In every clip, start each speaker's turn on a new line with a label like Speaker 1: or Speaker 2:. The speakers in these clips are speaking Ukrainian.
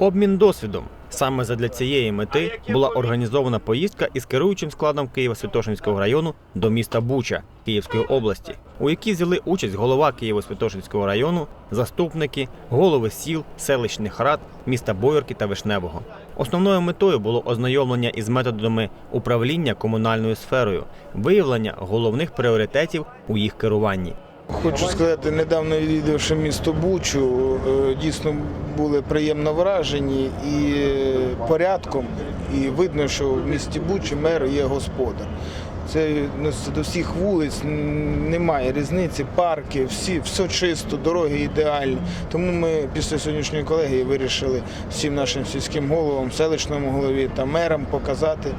Speaker 1: Обмін досвідом. Саме задля цієї мети була організована поїздка із керуючим складом Києво-Святошинського району до міста Буча Київської області, у якій взяли участь голова Києво-Святошинського району, заступники, голови сіл, селищних рад, міста Бойорки та Вишневого. Основною метою було ознайомлення із методами управління комунальною сферою, виявлення головних пріоритетів у їх керуванні.
Speaker 2: Хочу сказати, недавно відвідавши місто Бучу, е, дійсно були приємно вражені і е, порядком, і видно, що в місті Бучі мер є господар. Це до всіх вулиць, немає різниці, парки, всі, все чисто, дороги ідеальні. Тому ми після сьогоднішньої колегії вирішили всім нашим сільським головам, селищному голові та мерам показати,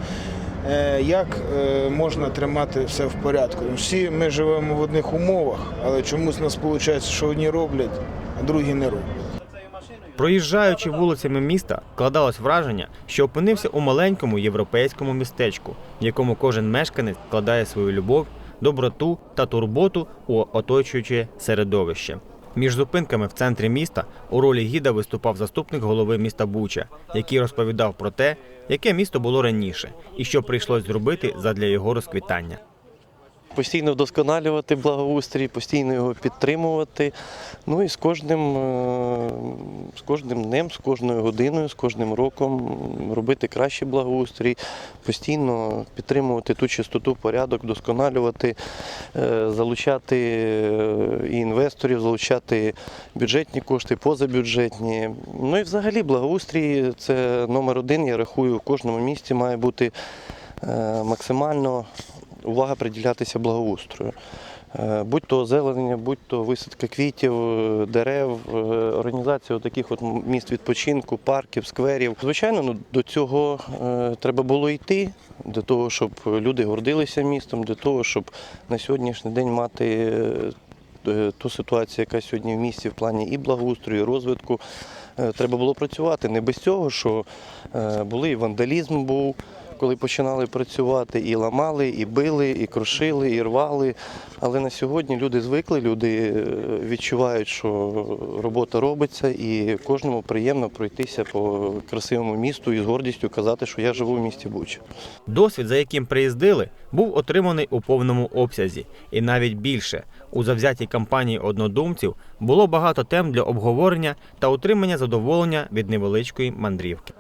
Speaker 2: як е, можна тримати все в порядку. Всі ми живемо в одних умовах, але чомусь нас виходить, що одні роблять, а другі не роблять.
Speaker 1: Проїжджаючи вулицями міста, складалось враження, що опинився у маленькому європейському містечку, в якому кожен мешканець вкладає свою любов, доброту та турботу у оточуюче середовище. Між зупинками в центрі міста у ролі гіда виступав заступник голови міста Буча, який розповідав про те, яке місто було раніше і що прийшлось зробити задля його розквітання.
Speaker 3: Постійно вдосконалювати благоустрій, постійно його підтримувати. Ну і з кожним, е, з кожним днем, з кожною годиною, з кожним роком робити кращий благоустрій, постійно підтримувати ту чистоту, порядок, вдосконалювати, е, залучати е, і інвесторів, залучати бюджетні кошти, позабюджетні. Ну і взагалі благоустрій це номер один. Я рахую, в кожному місті має бути максимально увага приділятися благоустрою. Е, Будь то озеленення, будь то висадка квітів, е, дерев, е, організація таких от місць відпочинку, парків, скверів. Звичайно, ну, до цього треба було йти, для того, щоб люди гордилися містом, для того, щоб на сьогоднішній день мати ту ситуацію, яка сьогодні в місті в плані і благоустрою, і розвитку. Треба було працювати не без цього, що були і вандалізм був, коли починали працювати, і ламали, і били, і крушили, і рвали. Але на сьогодні люди звикли, люди е, відчувають, що робота робиться, і кожному приємно пройтися по красивому місту і з гордістю казати, що я живу в місті Буча.
Speaker 1: Досвід, за яким приїздили, був отриманий у повному обсязі, і навіть більше у завзятій кампанії однодумців було багато тем для обговорення та отримання задоволення від невеличкої мандрівки.